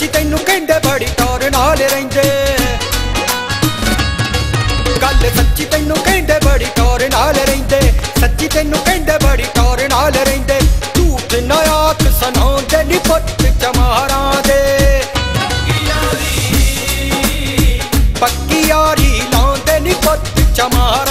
ਗੱਲ ਤੈਨੂੰ ਕਹਿੰਦੇ ਬੜੀ ਟੌਰ ਨਾਲ ਰਹਿੰਦੇ। ਗੱਲ ਸੱਚੀ ਤੈਨੂੰ ਕਹਿੰਦੇ ਬੜੀ ਟੌਰ ਨਾਲ ਰਹਿੰਦੇ। ਸੱਚੀ ਤੈਨੂੰ ਕਹਿੰਦੇ ਬੜੀ ਟੌਰ ਨਾਲ ਰਹਿੰਦੇ। ਝੂਠ ਨਾ ਆਖ ਸੁਣਾਉਂਦੇ ਨੀ ਪੁੱਤ ਚਮਾਰਾਂ ਦੇ। ਪੱਕੀ ਯਾਰੀ ਲਾਉਂਦੇ ਨੀ ਪੁੱਤ ਚਮਾਰਾਂ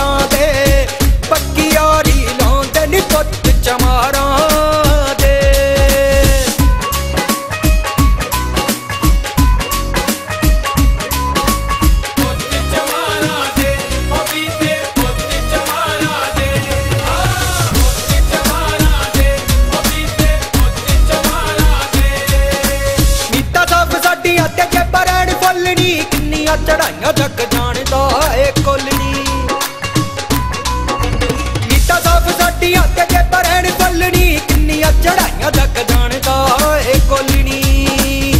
ਸਭ ਸਾਡੀਆਂ ਤੇ ਜੇ ਬਰਣ ਫੁੱਲਣੀ, ਕਿੰਨੀਆਂ ਚੜਾਈਆਂ ਜੱਗ ਜਾਣਦਾ ਏ ਕੋਲਣੀ। ਨੀਤਾ ਸਭ ਸਾਡੀਆਂ ਤੇ ਜੇ ਬਰਣ ਫੁੱਲਣੀ, ਕਿੰਨੀਆਂ ਚੜਾਈਆਂ ਜੱਗ ਜਾਣਦਾ ਏ ਕੋਲਣੀ।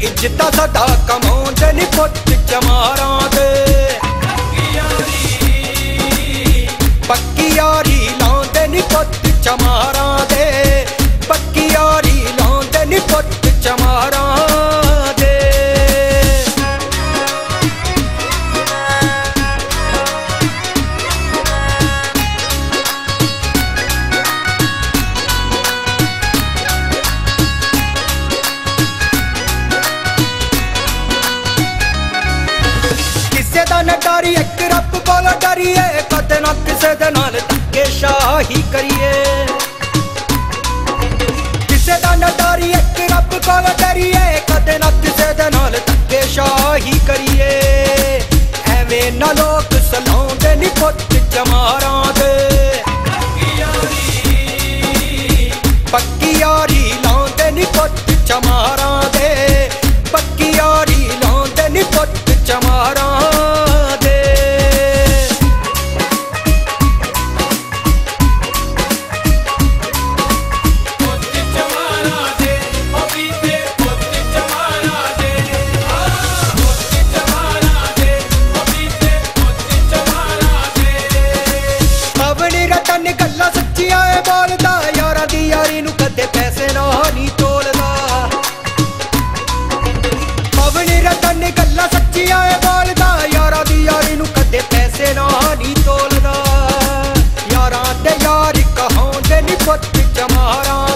ਇੱਜ਼ਤਾਂ ਸਾਡਾ ਕਮਾਉਂਦੇ ਨੀ ਪੁੱਤ ਚਮਾਰਾਂ ਦੇ ਕੋਲ ਕਦੇ ਨਾ ਕਿਸੇ ਦੇ ਨਾਲ ਧੱਕੇ ਸ਼ਾਹੀ ਕਰੀਏ। ਕਿਸੇ ਦਾ ਨਾ ਡਰੀ ਇੱਕ ਰੱਬ ਕੋਲ ਡਰੀਏ, ਕਦੇ ਨਾ ਕਿਸੇ ਦੇ ਨਾਲ ਧੱਕੇ ਸ਼ਾਹੀ ਕਰੀਏ। ਐਵੇਂ ਨਾ ਲੋਕ ਸਲਾਉਂਦੇ ਨੀ ਪੁੱਤ ਜਮਾਰਾਂ ਦੇ। ਪੱਕੀ ਯਾਰੀ ਯਾਰਾਂ ਦੇ ਯਾਰ ਕਹਾਉਂਦੇ ਨੀ ਪੁੱਤ ਜਮਾਰਾਂ